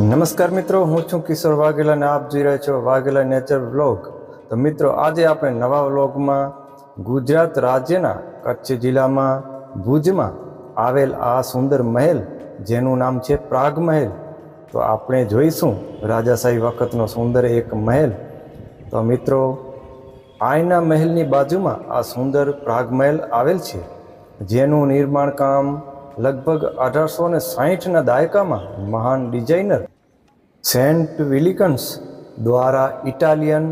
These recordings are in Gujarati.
નમસ્કાર મિત્રો, હું છું કિશોર વાઘેલા અને આપ જોઈ રહ્યા છો વાઘેલા નેચર વ્લોગ. તો મિત્રો, આજે આપણે નવા વ્લોગમાં ગુજરાત રાજ્યના કચ્છ જિલ્લામાં ભુજમાં આવેલ આ સુંદર મહેલ, જેનું નામ છે પ્રાગ મહેલ. તો આપણે જોઈશું રાજાશાહી વખતનો સુંદર એક મહેલ. તો મિત્રો આયના મહેલની બાજુમાં આ સુંદર પ્રાગ મહેલ આવેલ છે, જેનું નિર્માણ કામ લગભગ અઢારસો ને સાહીઠના દાયકામાં મહાન ડિઝાઇનર સેન્ટ વિલિકન્સ દ્વારા ઇટાલિયન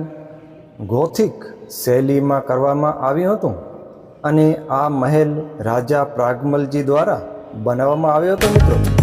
ગોથિક શૈલીમાં કરવામાં આવ્યું હતું અને આ મહેલ રાજા પ્રાગમલજી દ્વારા બનાવવામાં આવ્યો હતો, મિત્રો.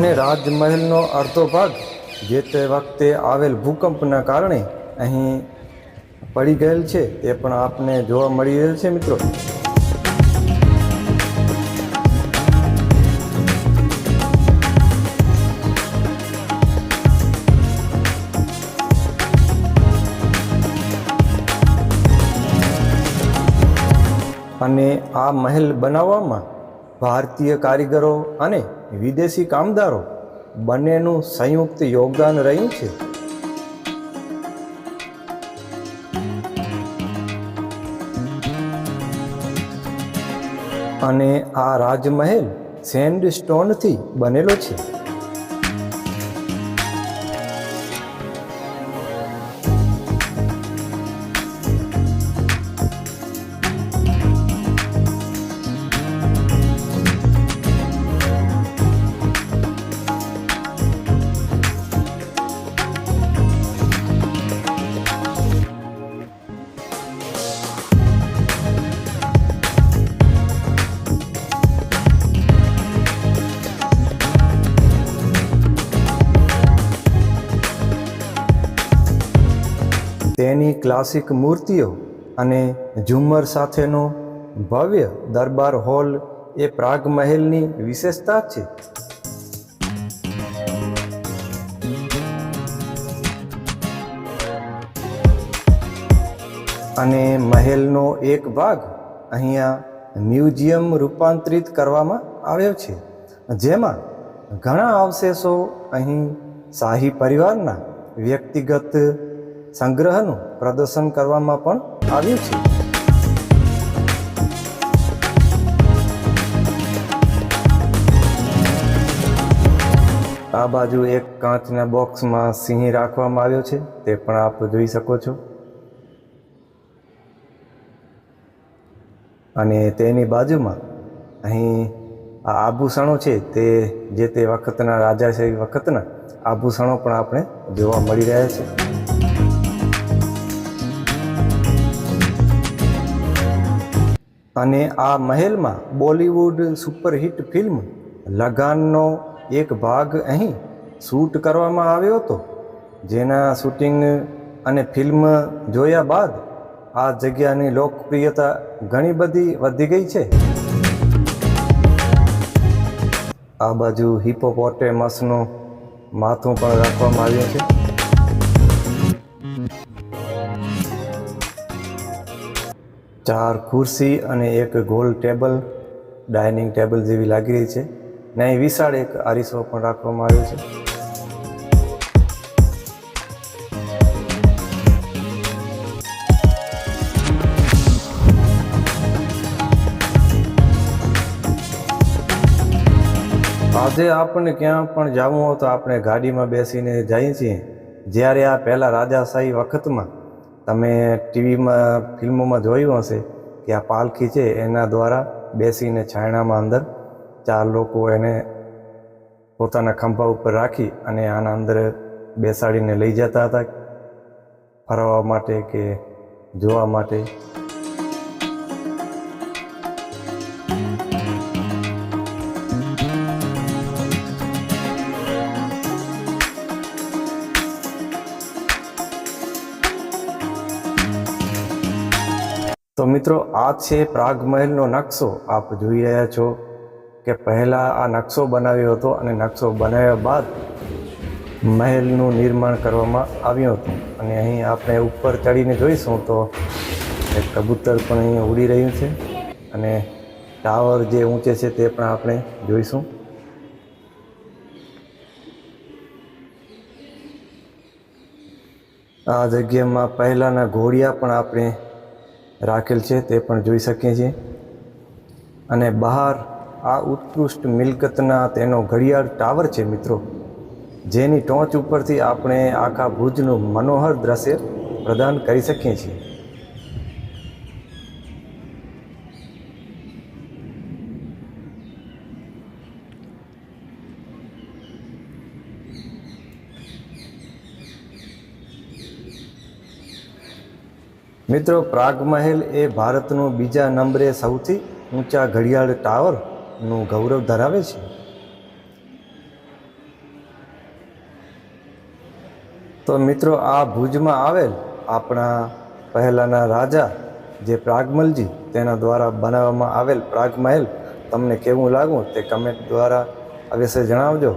અને રાજમહેલનો અડધો ભાગ જે તે વખતે આવેલ ભૂકંપના કારણે અહીં પડી ગયેલ છે, તે પણ આપને જોવા મળી રહેલ છે મિત્રો. અને આ મહેલ બનાવવામાં ભારતીય કારીગરો અને વિદેશી કામદારો બંનેનું સંયુક્ત યોગદાન રહ્યું છે. અને આ રાજમહેલ સેન્ડ સ્ટોનથી બનેલો છે. તેની ક્લાસિક મૂર્તિઓ અને ઝુમ્મર સાથેનો ભવ્ય દરબાર હોલ એ પ્રાગ મહેલની વિશેષતા છે. અને મહેલનો એક ભાગ અહીંયા મ્યુઝિયમ રૂપાંતરિત કરવામાં આવ્યો છે. જેમાં ઘણા અવશેષો અહીં શાહી પરિવારના વ્યક્તિગત સંગ્રહનું પ્રદર્શન કરવામાં પણ આવ્યું છે. આ બાજુ એક કાચના બોક્સમાં સિંહ રાખવામાં આવ્યો છે, તે પણ આપ જોઈ શકો છો. અને તેની બાજુમાં અહીં આ આભૂષણો છે, તે જે તે વખતના રાજાશાહી વખતના આભૂષણો પણ આપણે જોવા મળી રહ્યા છે. અને આ મહેલમાં બોલિવૂડ સુપરહિટ ફિલ્મ લગાનનો એક ભાગ અહીં શૂટ કરવામાં આવ્યો હતો. જેના શૂટિંગ અને ફિલ્મ જોયા બાદ આ જગ્યાની લોકપ્રિયતા ઘણી બધી વધી ગઈ છે. આ બાજુ હિપોપોટેમસનું માથું પણ રાખવામાં આવ્યું છે. ચાર ખુરશી અને એક ગોલ ટેબલ, ડાઇનિંગ ટેબલ જેવી લાગી રહી છે. ને અહીં વિશાળ એક આરીસો પણ રાખવામાં આવ્યો છે. આજે આપણને ક્યાં પણ જવું હોય તો આપણે ગાડીમાં બેસીને જઈએ છીએ. જ્યારે આ પહેલાં રાજાશાહી વખતમાં તમે ટીવીમાં, ફિલ્મોમાં જોયું હશે કે આ પાલખી છે, એના દ્વારા બેસીને છાયણામાં અંદર ચાર લોકો એને પોતાના ખંભા ઉપર રાખી અને આના અંદર બેસાડીને લઈ જતા હતા ફરવા માટે કે જોવા માટે. તો મિત્રો, આ છે પ્રાગ મહેલનો નકશો. આપ જોઈ રહ્યા છો કે પહેલાં આ નકશો બનાવ્યો હતો અને નકશો બનાવ્યા બાદ મહેલનું નિર્માણ કરવામાં આવ્યું હતું. અને અહીં આપણે ઉપર ચડીને જોઈશું તો એક કબૂતર પણ અહીં ઉડી રહ્યું છે અને ટાવર જે ઊંચે છે તે પણ આપણે જોઈશું. આ જગ્યામાં પહેલાંના ઘોડિયા પણ આપણે રાખેલ છે, તે પણ જોઈ શકીએ છીએ. અને બહાર આ ઉત્કૃષ્ટ મિલકતના તેનો ઘડિયાળ ટાવર છે મિત્રો. જેની ટોચ ઉપરથી આપણે આખા ભુજનું મનોહર દ્રશ્ય પ્રદાન કરી શકીએ છીએ. મિત્રો, પ્રાગ મહેલ એ ભારતનું બીજા નંબરે સૌથી ઊંચા ઘડિયાળ ટાવરનું ગૌરવ ધરાવે છે. તો મિત્રો, આ ભુજમાં આવેલ આપણા પહેલાંના રાજા જે પ્રાગમલજી, તેના દ્વારા બનાવવામાં આવેલ પ્રાગ મહેલ, તમને કેવું લાગવું તે કમેન્ટ દ્વારા અવશ્ય જણાવજો.